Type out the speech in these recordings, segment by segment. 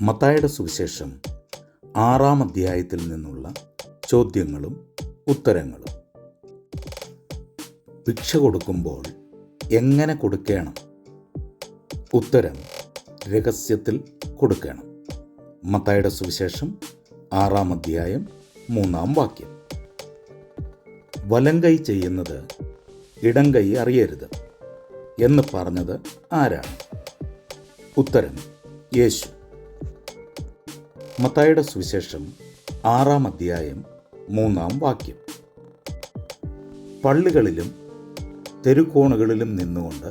മത്തായുടെ സുവിശേഷം ആറാം അധ്യായത്തിൽ നിന്നുള്ള ചോദ്യങ്ങളും ഉത്തരങ്ങളും. ഭിക്ഷ കൊടുക്കുമ്പോൾ എങ്ങനെ കൊടുക്കണം? ഉത്തരം രഹസ്യത്തിൽ കൊടുക്കണം. മത്തായുടെ സുവിശേഷം ആറാം അധ്യായം മൂന്നാം വാക്യം. വലം കൈ ചെയ്യുന്നത് ഇടം കൈ അറിയരുത് എന്ന് പറഞ്ഞത് ആരാണ്? ഉത്തരം യേശു. മത്തായുടെ സുവിശേഷം ആറാം അധ്യായം മൂന്നാം വാക്യം. പള്ളികളിലും തെരുക്കോണുകളിലും നിന്നുകൊണ്ട്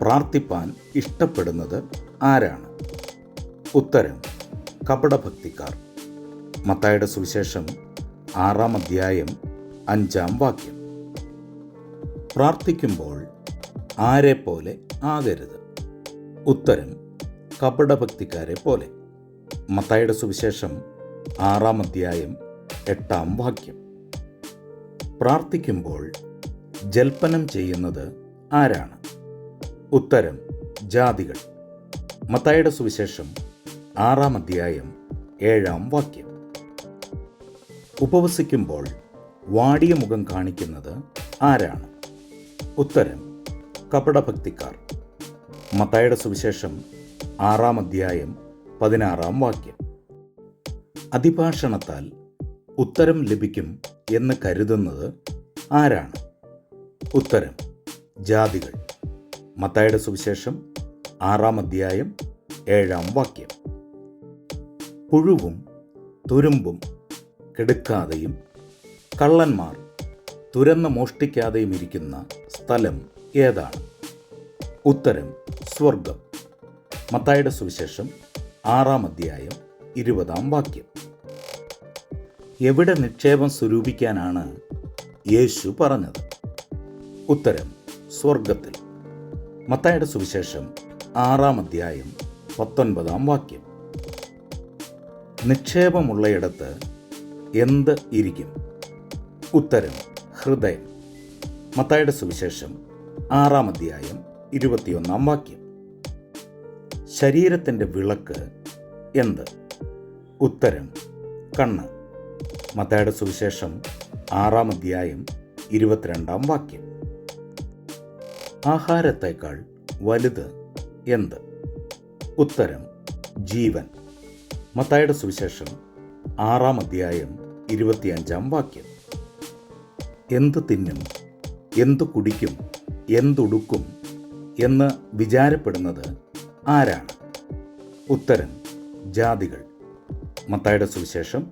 പ്രാർത്ഥിപ്പാൻ ഇഷ്ടപ്പെടുന്നത് ആരാണ്? ഉത്തരം കപടഭക്തിക്കാർ. മത്തായുടെ സുവിശേഷം ആറാം അധ്യായം അഞ്ചാം വാക്യം. പ്രാർത്ഥിക്കുമ്പോൾ ആരെപ്പോലെ പോലെ ആകരുത്. ഉത്തരം കപടഭക്തിക്കാരെ പോലെ. മത്തായുടെ സുവിശേഷം ആറാം അധ്യായം എട്ടാം വാക്യം. പ്രാർത്ഥിക്കുമ്പോൾ ജൽപ്പനം ചെയ്യുന്നത് ആരാണ്? ഉത്തരം ജാതികൾ. മത്തായുടെ സുവിശേഷം ആറാം അധ്യായം ഏഴാം വാക്യം. ഉപവസിക്കുമ്പോൾ വാടിയ മുഖം കാണിക്കുന്നത് ആരാണ്? ഉത്തരം കപടഭക്തിക്കാർ. മത്തായുടെ സുവിശേഷം ആറാം അധ്യായം പതിനാറാം വാക്യം. അതിഭാഷണത്താൽ ഉത്തരം ലഭിക്കും എന്ന് കരുതുന്നത് ആരാണ്? ഉത്തരം ജാതികൾ. മത്തായുടെ സുവിശേഷം ആറാം അധ്യായം ഏഴാം വാക്യം. പുഴുവും തുരുമ്പും കെടുക്കാതെയും കള്ളന്മാർ തുരന്ന് മോഷ്ടിക്കാതെയും ഇരിക്കുന്ന സ്ഥലം ഏതാണ്? ഉത്തരം സ്വർഗം മത്തായുടെ സുവിശേഷം ആറാം അധ്യായം ഇരുപതാം വാക്യം. എവിടെ നിക്ഷേപം സ്വരൂപിക്കാനാണ് യേശു പറഞ്ഞത്? ഉത്തരം സ്വർഗത്തിൽ മത്തായുടെ സുവിശേഷം ആറാം അധ്യായം പത്തൊൻപതാം വാക്യം. നിക്ഷേപമുള്ളയിടത്ത് എന്ത് ഇരിക്കും? ഉത്തരം ഹൃദയം. മത്തായുടെ സുവിശേഷം ആറാം അധ്യായം ഇരുപത്തിയൊന്നാം വാക്യം. ശരീരത്തിന്റെ വിളക്ക് എന്ത്? ഉത്തരം കണ്ണ്. മത്തയുടെ സുവിശേഷം ആറാം അധ്യായം ഇരുപത്തിരണ്ടാം വാക്യം. ആഹാരത്തേക്കാൾ വലുത് എന്ത്? ഉത്തരം ജീവൻ. മത്തായുടെ സുവിശേഷം ആറാം അധ്യായം ഇരുപത്തിയഞ്ചാം വാക്യം. എന്ത് തിന്നും എന്ത് കുടിക്കും എന്തുടുക്കും എന്ന് വിചാരപ്പെടുന്നത് ആരാണ്? ഉത്തരം ജാതികൾ. മത്തായുടെ സുവിശേഷം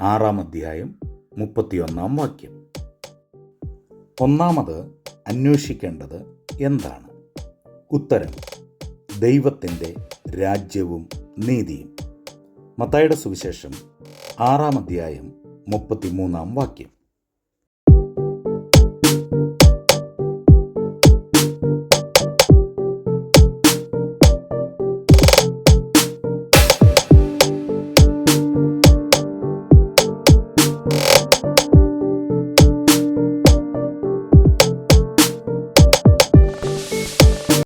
ആറാം അധ്യായം മുപ്പത്തിയൊന്നാം വാക്യം. ഒന്നാമത് അന്വേഷിക്കേണ്ടത് എന്താണ്? ഉത്തരം ദൈവത്തിന്റെ രാജ്യവും നീതിയും. മത്തായുടെ സുവിശേഷം ആറാം അധ്യായം മുപ്പത്തിമൂന്നാം വാക്യം.